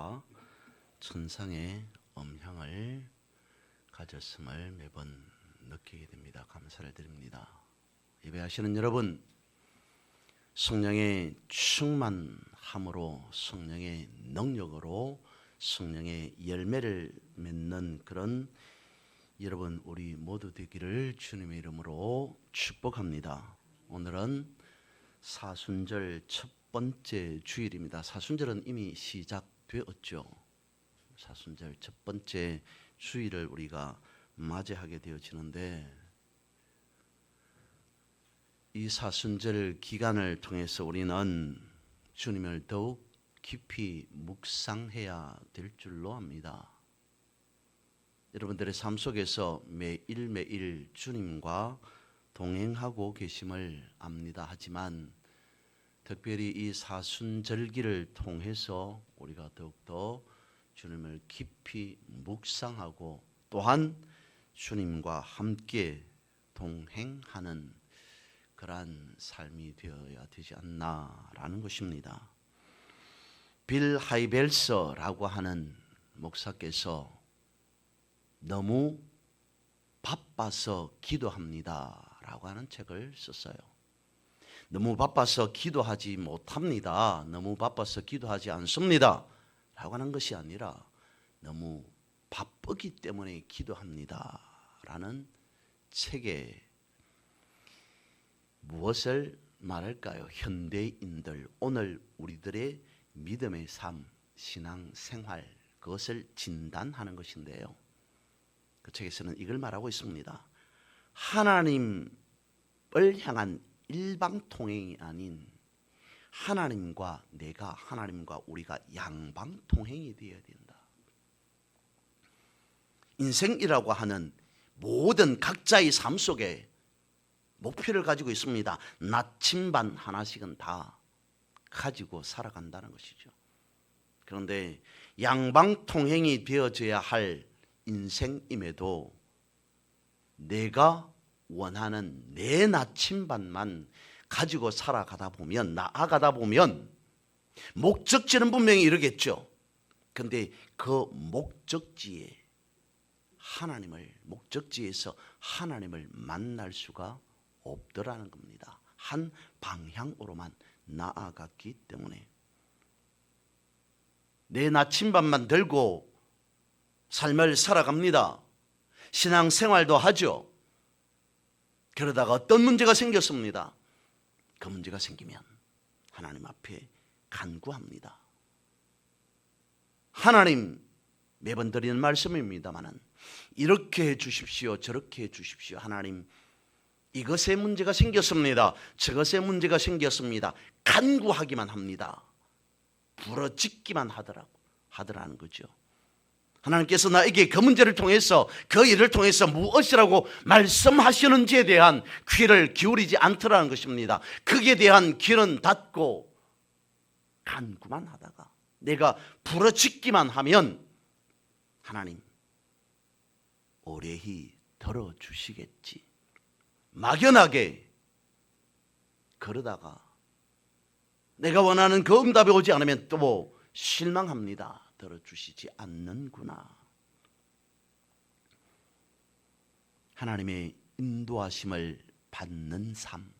음향과 천상의 음향을 가졌음을 매번 느끼게 됩니다. 감사를 드립니다. 예배하시는 여러분, 성령의 충만함으로 성령의 능력으로 성령의 열매를 맺는 그런 여러분 우리 모두 되기를 주님의 이름으로 축복합니다. 오늘은 사순절 첫 번째 주일입니다. 사순절은 이미 시작 되었죠. 사순절 첫 번째 주일을 우리가 맞이하게 되어지는데 이 사순절 기간을 통해서 우리는 주님을 더욱 깊이 묵상해야 될 줄로 압니다. 여러분들의 삶 속에서 매일 매일 주님과 동행하고 계심을 압니다. 하지만 특별히 이 사순절기를 통해서 우리가 더욱더 주님을 깊이 묵상하고 또한 주님과 함께 동행하는 그러한 삶이 되어야 되지 않나라는 것입니다. 빌 하이벨서라고 하는 목사께서 너무 바빠서 기도합니다라고 하는 책을 썼어요. 너무 바빠서 기도하지 못합니다. 너무 바빠서 기도하지 않습니다. 라고 하는 것이 아니라 너무 바쁘기 때문에 기도합니다. 라는 책에 무엇을 말할까요? 현대인들 오늘 우리들의 믿음의 삶, 신앙 생활 그것을 진단하는 것인데요. 그 책에서는 이걸 말하고 있습니다. 하나님을 향한 일방 통행이 아닌 하나님과 내가 하나님과 우리가 양방 통행이 되어야 된다. 인생이라고 하는 모든 각자의 삶 속에 목표를 가지고 있습니다. 나침반 하나씩은 다 가지고 살아간다는 것이죠. 그런데 양방 통행이 되어져야 할 인생임에도 내가 원하는 내 나침반만 가지고 살아가다 보면 나아가다 보면 목적지는 분명히 이르겠죠. 근데 그 목적지에 하나님을 목적지에서 하나님을 만날 수가 없더라는 겁니다. 한 방향으로만 나아갔기 때문에 내 나침반만 들고 삶을 살아갑니다. 신앙 생활도 하죠. 그러다가 어떤 문제가 생겼습니다. 그 문제가 생기면 하나님 앞에 간구합니다. 하나님 매번 드리는 말씀입니다만은 이렇게 해 주십시오. 저렇게 해 주십시오. 하나님 이것에 문제가 생겼습니다. 저것에 문제가 생겼습니다. 간구하기만 합니다. 부러짓기만 하더라고 하더라는 거죠. 하나님께서 나에게 그 문제를 통해서 그 일을 통해서 무엇이라고 말씀하시는지에 대한 귀를 기울이지 않더라는 것입니다. 그에 대한 귀는 닫고 간구만 하다가 내가 부러짓기만 하면 하나님 오래히 들어주시겠지. 막연하게 그러다가 내가 원하는 그 응답이 오지 않으면 또 실망합니다. 들어주시지 않는구나. 하나님의 인도하심을 받는 삶.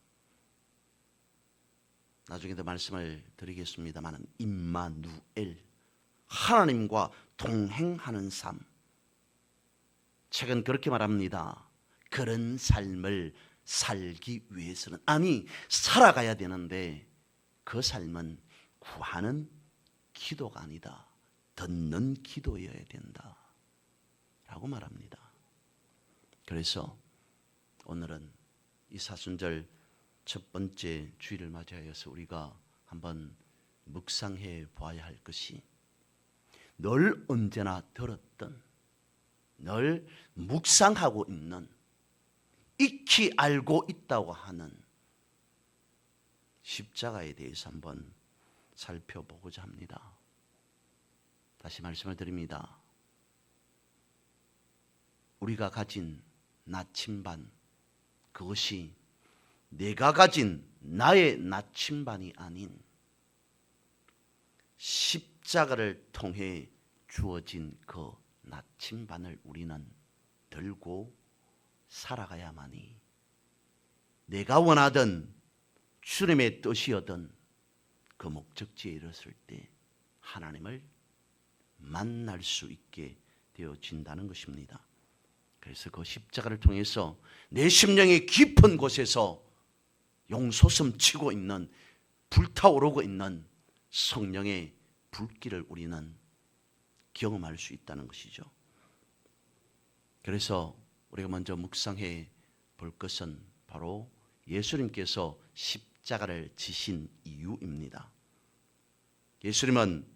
나중에도 말씀을 드리겠습니다만 임마누엘 하나님과 동행하는 삶. 책은 그렇게 말합니다. 그런 삶을 살기 위해서는 아니 살아가야 되는데 그 삶은 구하는 기도가 아니다. 듣는 기도여야 된다. 라고 말합니다. 그래서 오늘은 이 사순절 첫 번째 주일을 맞이하여서 우리가 한번 묵상해 보아야 할 것이 늘 언제나 들었던 늘 묵상하고 있는 익히 알고 있다고 하는 십자가에 대해서 한번 살펴보고자 합니다. 다시 말씀을 드립니다. 우리가 가진 나침반 그것이 내가 가진 나의 나침반이 아닌 십자가를 통해 주어진 그 나침반을 우리는 들고 살아가야만이 내가 원하던 주님의 뜻이었던 그 목적지에 이르렀을 때 하나님을 만날 수 있게 되어진다는 것입니다. 그래서 그 십자가를 통해서 내 심령의 깊은 곳에서 용솟음 치고 있는 불타오르고 있는 성령의 불길을 우리는 경험할 수 있다는 것이죠. 그래서 우리가 먼저 묵상해 볼 것은 바로 예수님께서 십자가를 지신 이유입니다. 예수님은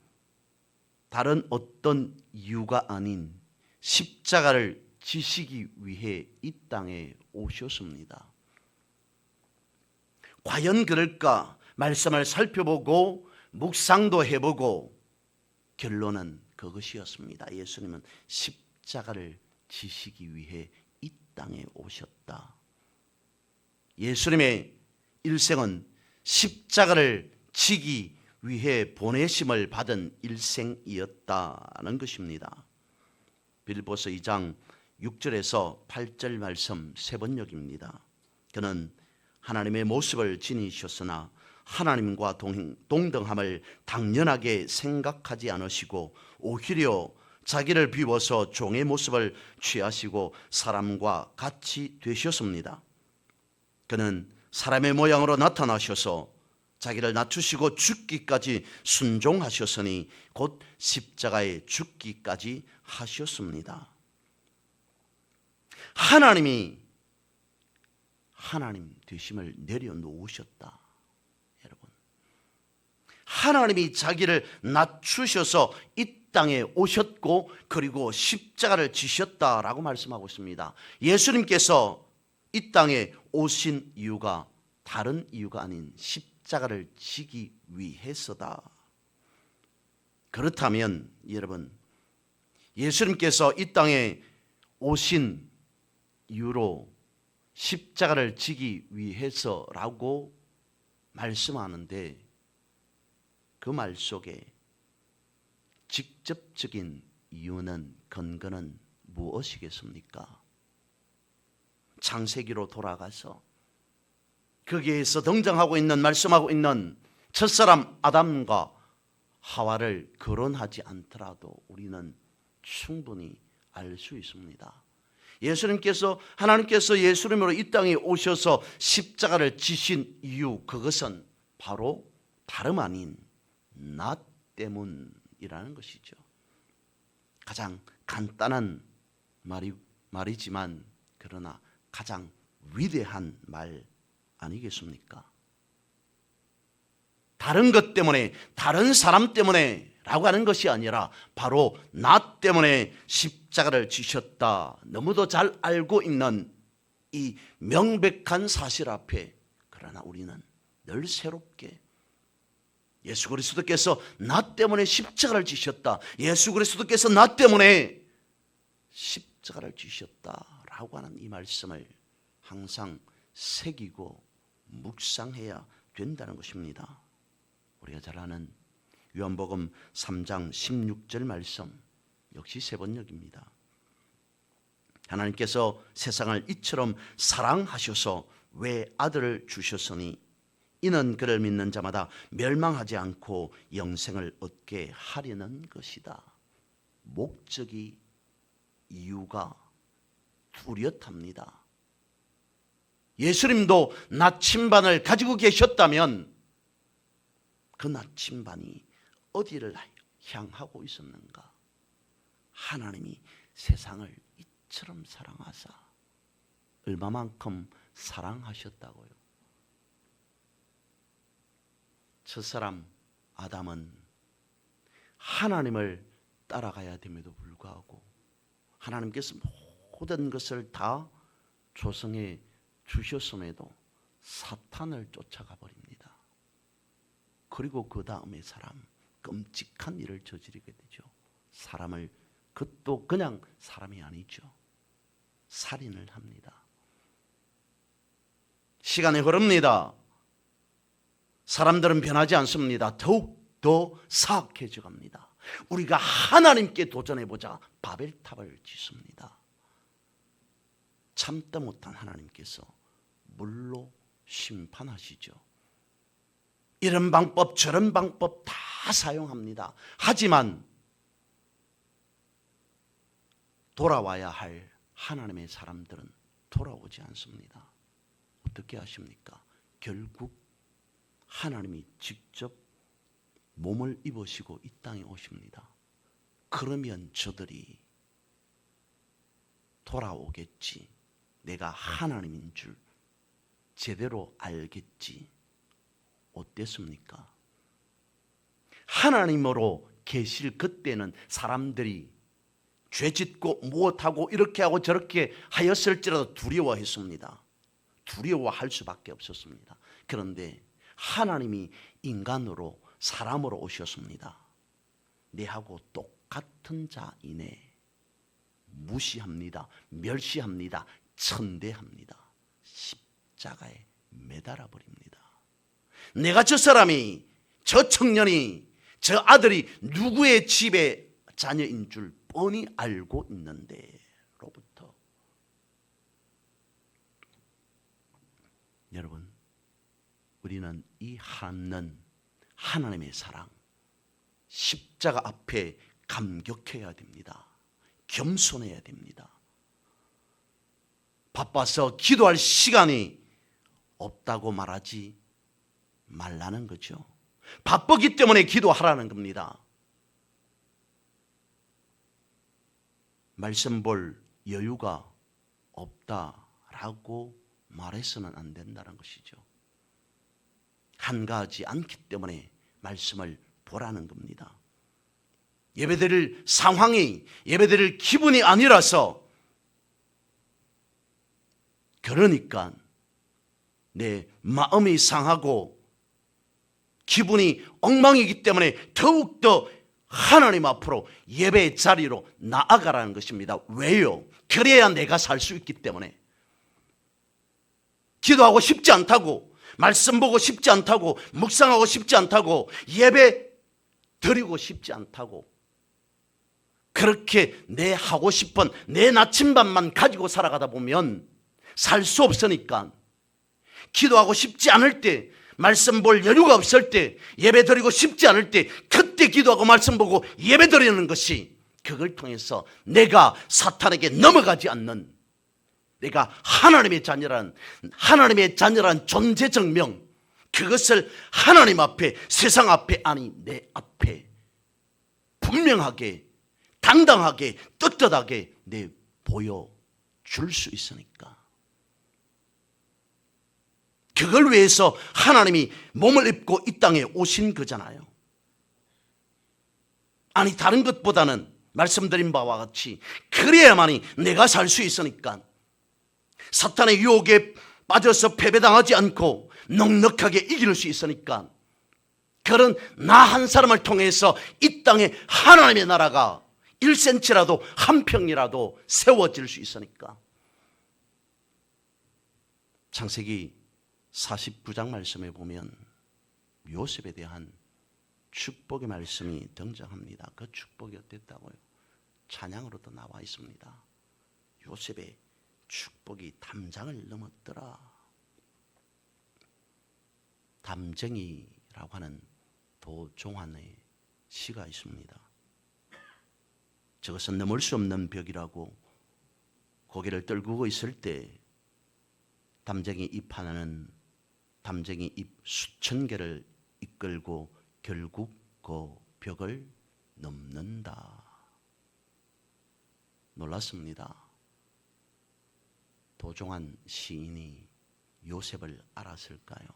다른 어떤 이유가 아닌 십자가를 지시기 위해 이 땅에 오셨습니다. 과연 그럴까? 말씀을 살펴보고 묵상도 해보고 결론은 그것이었습니다. 예수님은 십자가를 지시기 위해 이 땅에 오셨다. 예수님의 일생은 십자가를 지기 위해 보내심을 받은 일생이었다는 것입니다. 빌보서 2장 6절에서 8절 말씀 세 번역입니다. 그는 하나님의 모습을 지니셨으나 하나님과 동, 동등함을 당연하게 생각하지 않으시고 오히려 자기를 비워서 종의 모습을 취하시고 사람과 같이 되셨습니다. 그는 사람의 모양으로 나타나셔서 자기를 낮추시고 죽기까지 순종하셨으니 곧 십자가에 죽기까지 하셨습니다. 하나님이 하나님 되심을 내려놓으셨다. 여러분. 하나님이 자기를 낮추셔서 이 땅에 오셨고 그리고 십자가를 지셨다라고 말씀하고 있습니다. 예수님께서 이 땅에 오신 이유가 다른 이유가 아닌 십 자가를 지기 위해서다. 그렇다면 여러분 예수님께서 이 땅에 오신 이유로 십자가를 지기 위해서라고 말씀하는데 그 말 속에 직접적인 이유는 근거는 무엇이겠습니까? 창세기로 돌아가서 거기에서 등장하고 있는 말씀하고 있는 첫사람 아담과 하와를 거론하지 않더라도 우리는 충분히 알 수 있습니다. 예수님께서 하나님께서 예수님으로 이 땅에 오셔서 십자가를 지신 이유 그것은 바로 다름 아닌 나 때문이라는 것이죠. 가장 간단한 말이 말이지만 그러나 가장 위대한 말 아니겠습니까? 다른 것 때문에 다른 사람 때문에 라고 하는 것이 아니라 바로 나 때문에 십자가를 지셨다. 너무도 잘 알고 있는 이 명백한 사실 앞에 그러나 우리는 늘 새롭게 예수 그리스도께서 나 때문에 십자가를 지셨다. 예수 그리스도께서 나 때문에 십자가를 지셨다라고 하는 이 말씀을 항상 새기고 묵상해야 된다는 것입니다. 우리가 잘 아는 요한복음 3장 16절 말씀 역시 세 번역입니다. 하나님께서 세상을 이처럼 사랑하셔서 왜 아들을 주셨으니 이는 그를 믿는 자마다 멸망하지 않고 영생을 얻게 하려는 것이다. 목적이 이유가 뚜렷합니다. 예수님도 나침반을 가지고 계셨다면 그 나침반이 어디를 향하고 있었는가? 하나님이 세상을 이처럼 사랑하사 얼마만큼 사랑하셨다고요? 첫사람 아담은 하나님을 따라가야 됨에도 불구하고 하나님께서 모든 것을 다 조성해 주셨음에도 사탄을 쫓아가 버립니다. 그리고 그 다음에 사람 끔찍한 일을 저지르게 되죠. 사람을 그것도 그냥 사람이 아니죠. 살인을 합니다. 시간이 흐릅니다. 사람들은 변하지 않습니다. 더욱 더 사악해져 갑니다. 우리가 하나님께 도전해 보자 바벨탑을 짓습니다. 참다 못한 하나님께서 물로 심판하시죠. 이런 방법 저런 방법 다 사용합니다. 하지만 돌아와야 할 하나님의 사람들은 돌아오지 않습니다. 어떻게 하십니까? 결국 하나님이 직접 몸을 입으시고 이 땅에 오십니다. 그러면 저들이 돌아오겠지. 내가 하나님인 줄 제대로 알겠지. 어땠습니까? 하나님으로 계실 그때는 사람들이 죄 짓고 무엇하고 이렇게 하고 저렇게 하였을지라도 두려워했습니다. 두려워할 수밖에 없었습니다. 그런데 하나님이 인간으로 사람으로 오셨습니다. 내하고 똑같은 자이네. 무시합니다. 멸시합니다. 천대합니다. 십자가에 매달아 버립니다. 내가 저 사람이 저 청년이 저 아들이 누구의 집의 자녀인 줄 뻔히 알고 있는데로부터 여러분 우리는 이 하는 하나님의 사랑 십자가 앞에 감격해야 됩니다. 겸손해야 됩니다. 바빠서 기도할 시간이 없다고 말하지 말라는 거죠. 바쁘기 때문에 기도하라는 겁니다. 말씀 볼 여유가 없다라고 말해서는 안 된다는 것이죠. 한가하지 않기 때문에 말씀을 보라는 겁니다. 예배드릴 상황이 예배드릴 기분이 아니라서 그러니까 내 마음이 상하고 기분이 엉망이기 때문에 더욱더 하나님 앞으로 예배 자리로 나아가라는 것입니다. 왜요? 그래야 내가 살 수 있기 때문에. 기도하고 싶지 않다고, 말씀 보고 싶지 않다고, 묵상하고 싶지 않다고, 예배 드리고 싶지 않다고, 그렇게 내 하고 싶은 내 나침반만 가지고 살아가다 보면 살 수 없으니까. 기도하고 싶지 않을 때 말씀 볼 여유가 없을 때 예배 드리고 싶지 않을 때 그때 기도하고 말씀 보고 예배 드리는 것이 그걸 통해서 내가 사탄에게 넘어가지 않는 내가 하나님의 자녀란 하나님의 자녀란 존재 증명 그것을 하나님 앞에 세상 앞에 아니 내 앞에 분명하게 당당하게 떳떳하게 내 보여 줄 수 있으니까 그걸 위해서 하나님이 몸을 입고 이 땅에 오신 거잖아요. 아니 다른 것보다는 말씀드린 바와 같이 그래야만이 내가 살 수 있으니까. 사탄의 유혹에 빠져서 패배당하지 않고 넉넉하게 이길 수 있으니까. 그런 나 한 사람을 통해서 이 땅에 하나님의 나라가 1cm라도 한 평이라도 세워질 수 있으니까. 창세기 49장 말씀에 보면 요셉에 대한 축복의 말씀이 등장합니다. 그 축복이 어땠다고요? 찬양으로도 나와 있습니다. 요셉의 축복이 담장을 넘었더라. 담쟁이라고 하는 도종환의 시가 있습니다. 저것은 넘을 수 없는 벽이라고 고개를 떨구고 있을 때 담쟁이 잎 하나는 담쟁이 잎 수천 개를 이끌고 결국 그 벽을 넘는다. 놀랐습니다. 도종한 시인이 요셉을 알았을까요?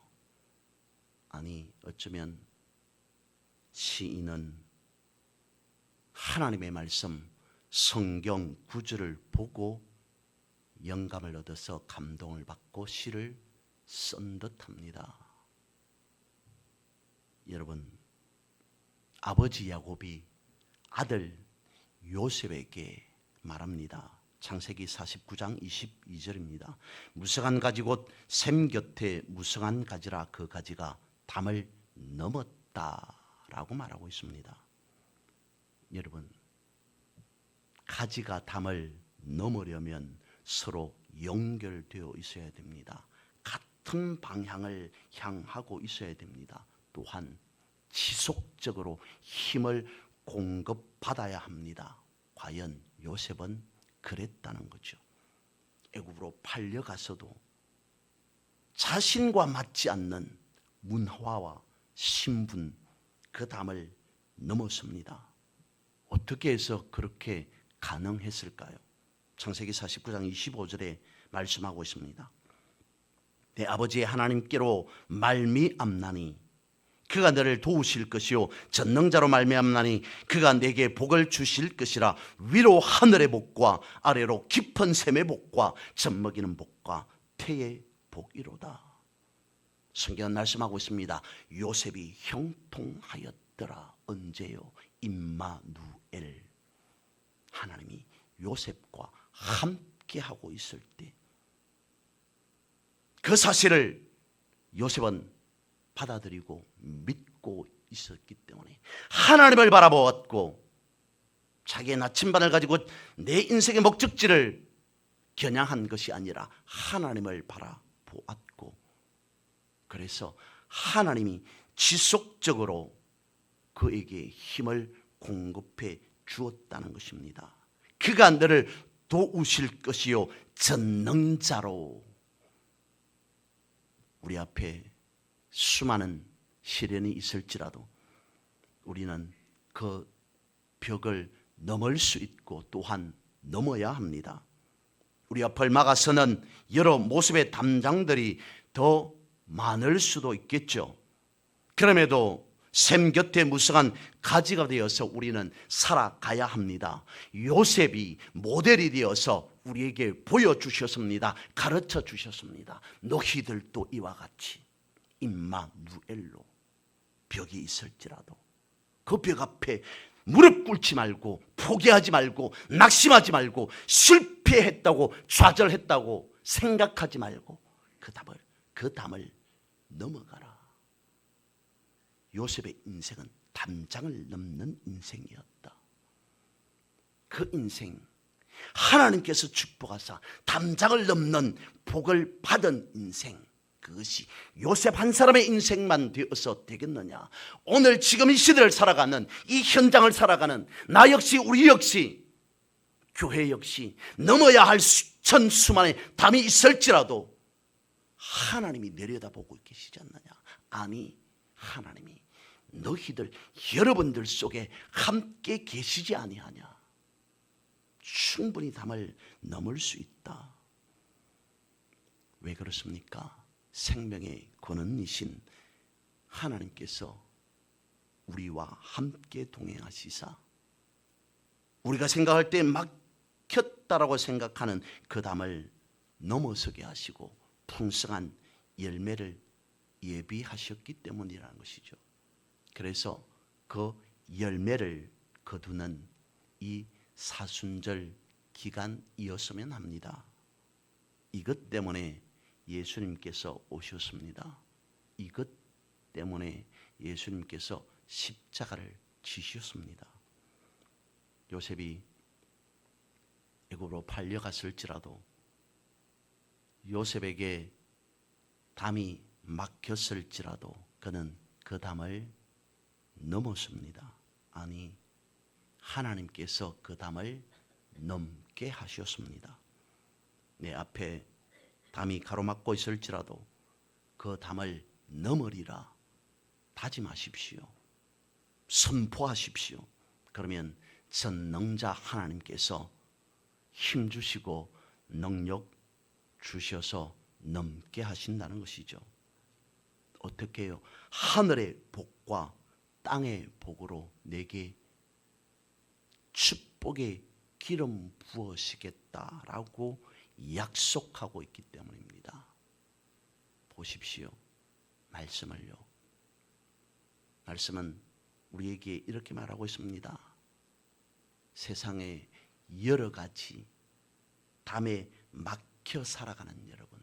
아니, 어쩌면 시인은 하나님의 말씀, 성경 구절을 보고 영감을 얻어서 감동을 받고 시를 쓴 듯합니다. 여러분, 아버지 야곱이 아들 요셉에게 말합니다. 창세기 49장 22절입니다. 무성한 가지 곧 샘 곁에 무성한 가지라 그 가지가 담을 넘었다. 라고 말하고 있습니다. 여러분, 가지가 담을 넘으려면 서로 연결되어 있어야 됩니다. 같은 방향을 향하고 있어야 됩니다. 또한 지속적으로 힘을 공급받아야 합니다. 과연 요셉은 그랬다는 거죠. 애굽으로 팔려가서도 자신과 맞지 않는 문화와 신분 그 담을 넘었습니다. 어떻게 해서 그렇게 가능했을까요? 창세기 49장 25절에 말씀하고 있습니다. 내 아버지의 하나님께로 말미암나니 그가 너를 도우실 것이요 전능자로 말미암나니 그가 내게 복을 주실 것이라 위로 하늘의 복과 아래로 깊은 샘의 복과 젖먹이는 복과 태의 복이로다. 성경은 말씀하고 있습니다. 요셉이 형통하였더라. 언제요? 임마누엘. 하나님이 요셉과 함께 하고 있을 때 그 사실을 요셉은 받아들이고 믿고 있었기 때문에 하나님을 바라보았고 자기의 나침반을 가지고 내 인생의 목적지를 겨냥한 것이 아니라 하나님을 바라보았고 그래서 하나님이 지속적으로 그에게 힘을 공급해 주었다는 것입니다. 그가 너를 도우실 것이요 전능자로 우리 앞에 수많은 시련이 있을지라도 우리는 그 벽을 넘을 수 있고 또한 넘어야 합니다. 우리 앞을 막아서는 여러 모습의 담장들이 더 많을 수도 있겠죠. 그럼에도 샘 곁에 무성한 가지가 되어서 우리는 살아가야 합니다. 요셉이 모델이 되어서 우리에게 보여주셨습니다. 가르쳐 주셨습니다. 너희들도 이와 같이 임마누엘로 벽이 있을지라도 그 벽 앞에 무릎 꿇지 말고 포기하지 말고 낙심하지 말고 실패했다고 좌절했다고 생각하지 말고 그 담을 그 담을 넘어가라. 요셉의 인생은 담장을 넘는 인생이었다. 그 인생 하나님께서 축복하사 담장을 넘는 복을 받은 인생 그것이 요셉 한 사람의 인생만 되어서 되겠느냐? 오늘 지금 이 시대를 살아가는 이 현장을 살아가는 나 역시 우리 역시 교회 역시 넘어야 할 수천 수만의 담이 있을지라도 하나님이 내려다보고 계시지 않느냐? 아니 하나님이 너희들 여러분들 속에 함께 계시지 아니하냐 충분히 담을 넘을 수 있다. 왜 그렇습니까? 생명의 권은이신 하나님께서 우리와 함께 동행하시사 우리가 생각할 때 막혔다라고 생각하는 그 담을 넘어서게 하시고 풍성한 열매를 예비하셨기 때문이라는 것이죠. 그래서 그 열매를 거두는 이 사순절 기간이었으면 합니다. 이것 때문에 예수님께서 오셨습니다. 이것 때문에 예수님께서 십자가를 지셨습니다. 요셉이 애굽으로 팔려갔을지라도 요셉에게 담이 막혔을지라도 그는 그 담을 넘었습니다. 아니 하나님께서 그 담을 넘게 하셨습니다. 내 앞에 담이 가로막고 있을지라도 그 담을 넘으리라 다짐하십시오. 선포하십시오. 그러면 전능자 하나님께서 힘 주시고 능력 주셔서 넘게 하신다는 것이죠. 어떻게 해요? 하늘의 복과 땅의 복으로 내게 축복의 기름 부으시겠다라고 약속하고 있기 때문입니다. 보십시오. 말씀을요. 말씀은 우리에게 이렇게 말하고 있습니다. 세상에 여러 가지 담에 막혀 살아가는 여러분.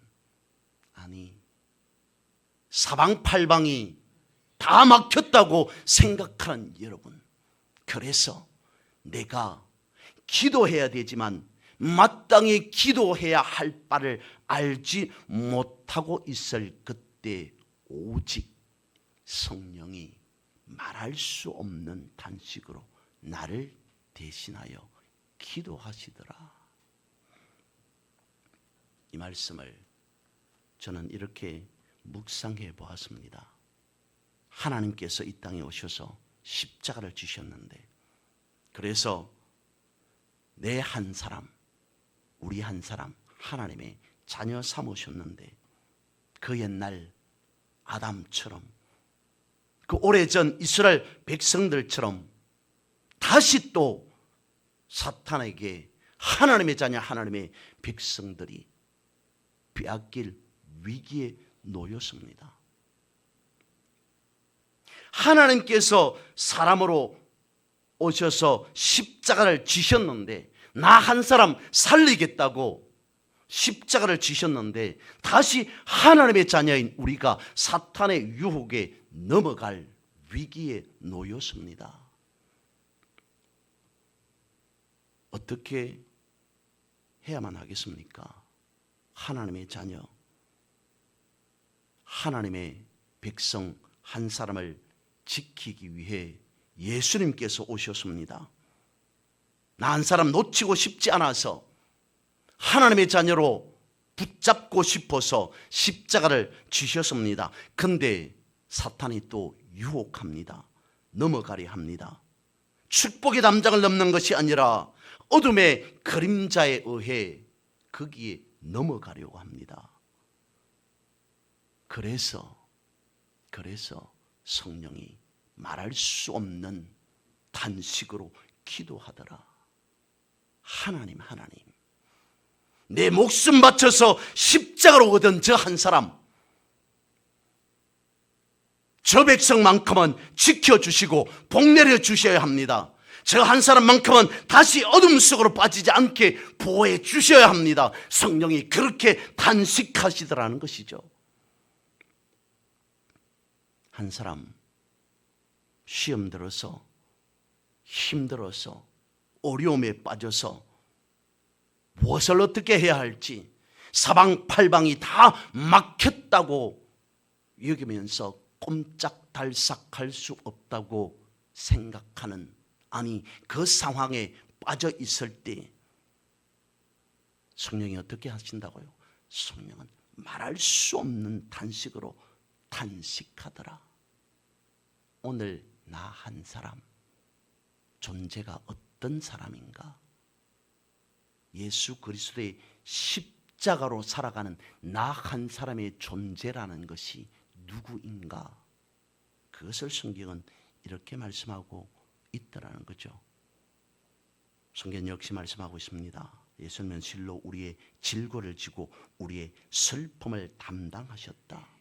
아니, 사방팔방이 다 막혔다고 생각하는 여러분. 그래서 내가 기도해야 되지만 마땅히 기도해야 할 바를 알지 못하고 있을 그때 오직 성령이 말할 수 없는 단식으로 나를 대신하여 기도하시더라. 이 말씀을 저는 이렇게 묵상해 보았습니다. 하나님께서 이 땅에 오셔서 십자가를 지셨는데 그래서 내 한 사람, 우리 한 사람 하나님의 자녀 삼으셨는데 그 옛날 아담처럼 그 오래전 이스라엘 백성들처럼 다시 또 사탄에게 하나님의 자녀 하나님의 백성들이 빼앗길 위기에 놓였습니다. 하나님께서 사람으로 오셔서 십자가를 지셨는데 나 한 사람 살리겠다고 십자가를 지셨는데 다시 하나님의 자녀인 우리가 사탄의 유혹에 넘어갈 위기에 놓였습니다. 어떻게 해야만 하겠습니까? 하나님의 자녀, 하나님의 백성 한 사람을 지키기 위해 예수님께서 오셨습니다. 나 한 사람 놓치고 싶지 않아서 하나님의 자녀로 붙잡고 싶어서 십자가를 지셨습니다. 근데 사탄이 또 유혹합니다. 넘어가려 합니다. 축복의 담장을 넘는 것이 아니라 어둠의 그림자에 의해 거기에 넘어가려고 합니다. 그래서 그래서 성령이 말할 수 없는 단식으로 기도하더라. 하나님, 하나님. 내 목숨 바쳐서 십자가로 오던 저한 사람, 저 백성만큼은 지켜주시고 복내려 주셔야 합니다. 저 한 사람만큼은 다시 어둠 속으로 빠지지 않게 보호해 주셔야 합니다. 성령이 그렇게 단식하시더라는 것이죠. 한 사람 시험 들어서 힘들어서 어려움에 빠져서 무엇을 어떻게 해야 할지 사방팔방이 다 막혔다고 여기면서 꼼짝달싹할 수 없다고 생각하는 아니 그 상황에 빠져 있을 때 성령이 어떻게 하신다고요? 성령은 말할 수 없는 단식으로 단식하더라. 오늘 나 한 사람 존재가 어떤 사람인가? 예수 그리스도의 십자가로 살아가는 나 한 사람의 존재라는 것이 누구인가? 그것을 성경은 이렇게 말씀하고 있더라는 거죠. 성경 역시 말씀하고 있습니다. 예수님은 실로 우리의 질고를 지고 우리의 슬픔을 담당하셨다.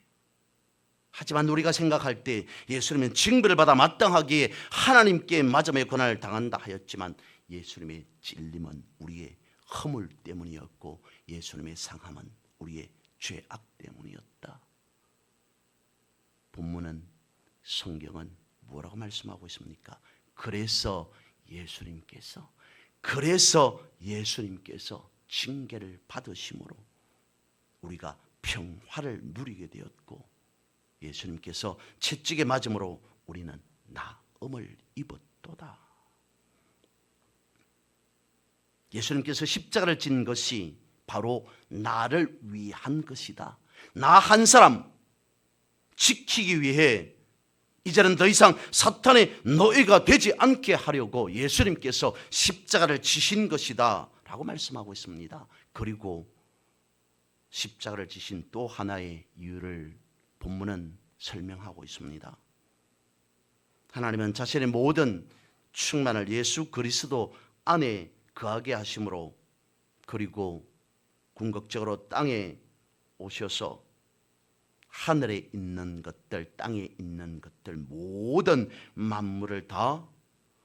하지만 우리가 생각할 때 예수님은 징벌을 받아 마땅하기에 하나님께 마점의 권한을 당한다 하였지만 예수님의 찔림은 우리의 허물 때문이었고 예수님의 상함은 우리의 죄악 때문이었다. 본문은 성경은 뭐라고 말씀하고 있습니까? 그래서 예수님께서 그래서 예수님께서 징계를 받으심으로 우리가 평화를 누리게 되었고 예수님께서 채찍에 맞음으로 우리는 나음을 입었도다. 예수님께서 십자가를 진 것이 바로 나를 위한 것이다. 나 한 사람 지키기 위해 이제는 더 이상 사탄의 노예가 되지 않게 하려고 예수님께서 십자가를 지신 것이다. 라고 말씀하고 있습니다. 그리고 십자가를 지신 또 하나의 이유를 본문은 설명하고 있습니다. 하나님은 자신의 모든 충만을 예수 그리스도 안에 거하게 하심으로 그리고 궁극적으로 땅에 오셔서 하늘에 있는 것들, 땅에 있는 것들 모든 만물을 다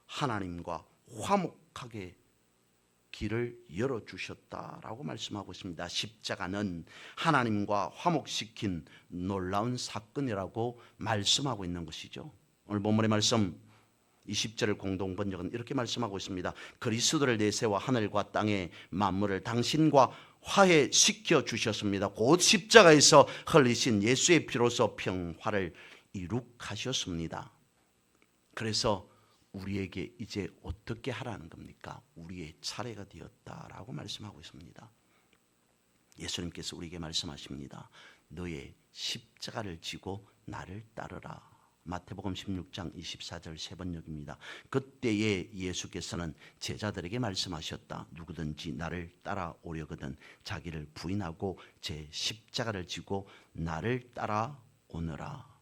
하나님과 화목하게 길을 열어 주셨다라고 말씀하고 있습니다. 십자가는 하나님과 화목시킨 놀라운 사건이라고 말씀하고 있는 것이죠. 오늘 본문의 말씀 20절을 공동 번역은 이렇게 말씀하고 있습니다. 그리스도를 내세워 하늘과 땅의 만물을 당신과 화해시켜 주셨습니다. 곧 십자가에서 흘리신 예수의 피로서 평화를 이룩하셨습니다. 그래서 우리에게 이제 어떻게 하라는 겁니까? 우리의 차례가 되었다라고 말씀하고 있습니다. 예수님께서 우리에게 말씀하십니다. 너의 십자가를 지고 나를 따르라. 마태복음 16장 24절 세 번역입니다. 그때에 예수께서는 제자들에게 말씀하셨다. 누구든지 나를 따라오려거든 자기를 부인하고 제 십자가를 지고 나를 따라오너라.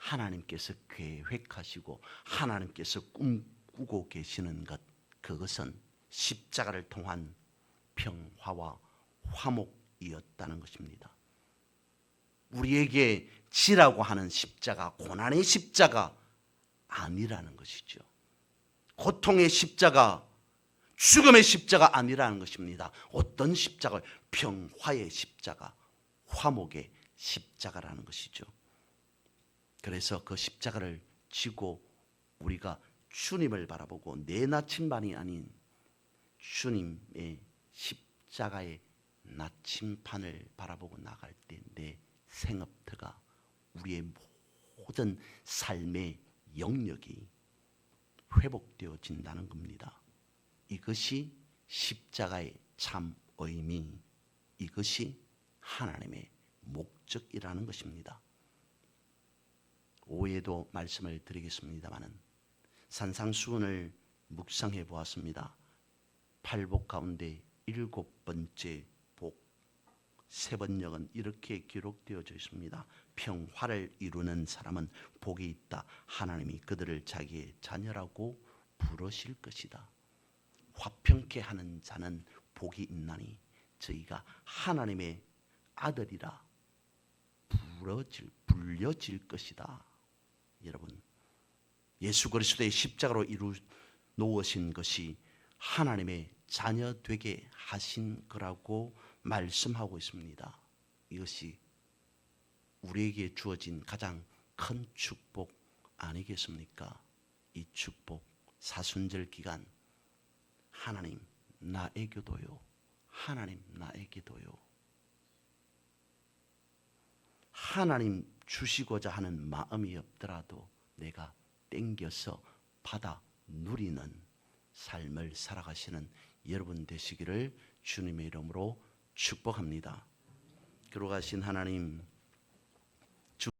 하나님께서 계획하시고 하나님께서 꿈꾸고 계시는 것 그것은 십자가를 통한 평화와 화목이었다는 것입니다. 우리에게 지라고 하는 십자가, 고난의 십자가 아니라는 것이죠. 고통의 십자가, 죽음의 십자가 아니라는 것입니다. 어떤 십자가? 평화의 십자가, 화목의 십자가라는 것이죠. 그래서 그 십자가를 지고 우리가 주님을 바라보고 내 나침반이 아닌 주님의 십자가의 나침판을 바라보고 나갈 때 내 생업터가 우리의 모든 삶의 영역이 회복되어진다는 겁니다. 이것이 십자가의 참 의미, 이것이 하나님의 목적이라는 것입니다. 오해도 말씀을 드리겠습니다마는 산상수훈을 묵상해 보았습니다. 팔복 가운데 일곱 번째 복 세 번역은 이렇게 기록되어져 있습니다. 평화를 이루는 사람은 복이 있다. 하나님이 그들을 자기의 자녀라고 부르실 것이다. 화평케 하는 자는 복이 있나니 저희가 하나님의 아들이라 부러질 불려질 것이다. 여러분 예수 그리스도의 십자가로 이루 놓으신 것이 하나님의 자녀 되게 하신 거라고 말씀하고 있습니다. 이것이 우리에게 주어진 가장 큰 축복 아니겠습니까? 이 축복 사순절 기간 하나님 나에게도요. 하나님 나에게도요. 하나님 주시고자 하는 마음이 없더라도 내가 땡겨서 받아 누리는 삶을 살아가시는 여러분 되시기를 주님의 이름으로 축복합니다. 그러가신 하나님